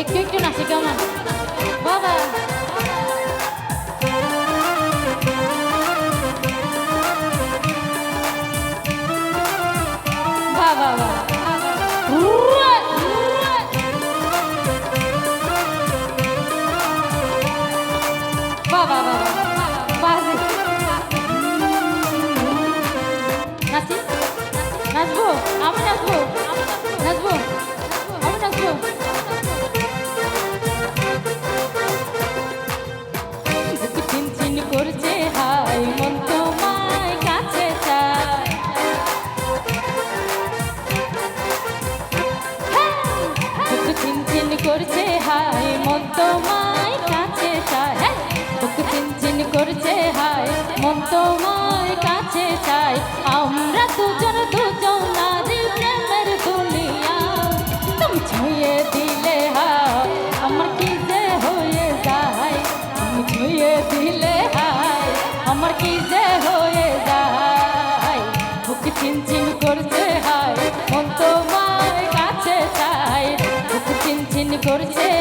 একটু একটু নাচে কেমন বাবা বাবা বাবা করছে হাই মন তোমায় কাছে চায়। হ্যাঁ, বুক চিনচিন করছে হাই মন তোমায় কাছে চায়। আমরা দুজন দুজন নারী প্রেমের দুনিয়া। তুমি ছুঁয়ে দিলে হায় আমার কি যে হয়ে যায়? তুমি ছুঁয়ে দিলে হায় আমার কি যে করছে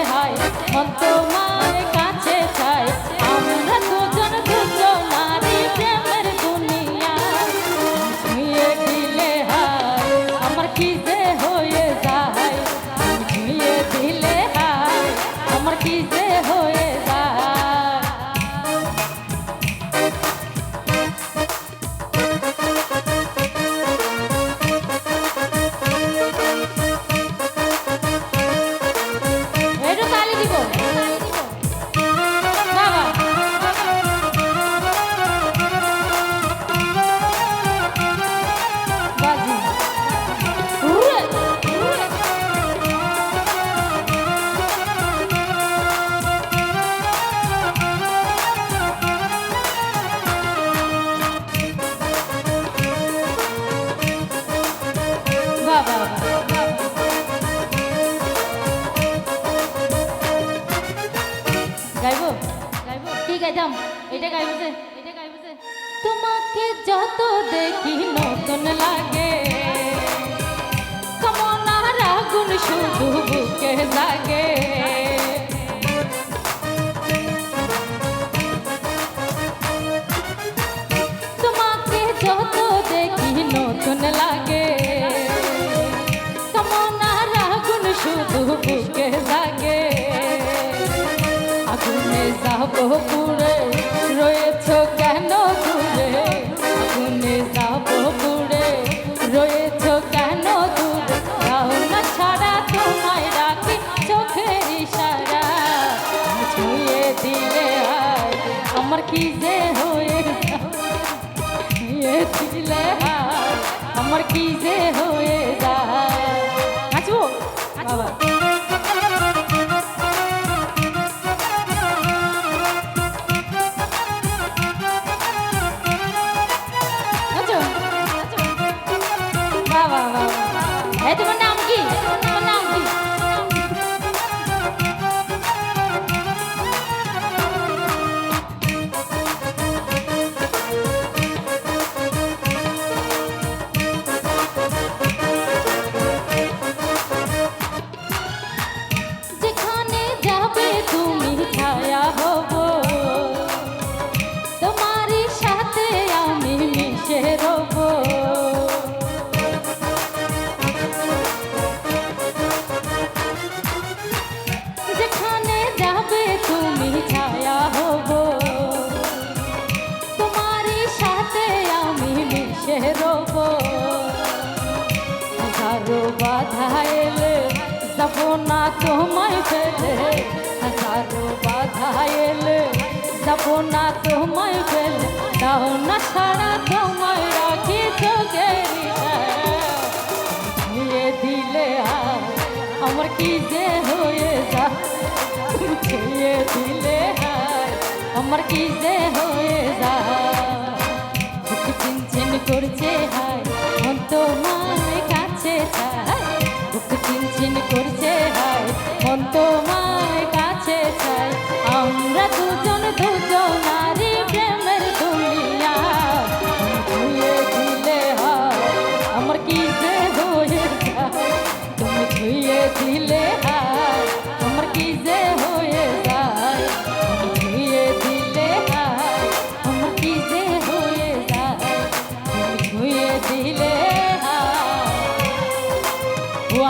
গাইতাম এটা গাইবছে এটা গাইবছে তোমাকে যত দেখি নতুন লাগে। আগুন শুধু বুকে জাগে তোমাকে যত দেখি নতুন লাগে। কমনার আগুন শুধু বুকে জাগে আগুনে যাব কি যে হয়ে ছুঁয়ে আমার কি যে হয়ে যায়? নাচবো? বাবা। বাবা বাবা এই তোমার পারব না তোমায় ফেলে হাজারো বাধা এলে যাব না তোমায় ফেলে দাও না সারা তোমায় রাখি চোখে ছুঁয়ে দিলে আমার কি যে হয়ে যা ছুঁয়ে দিলে আমার কি যে হয়ে যা চিন চিন করছে হা দিন করছে হায়, মন তোমার কাছে চাই আমরা দুজন দুজন নারী প্রেমের দুনিয়া। ঝুলে ঝুলে হয়, আমার কি যে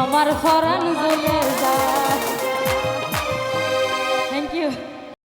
আমার ফরান জোলে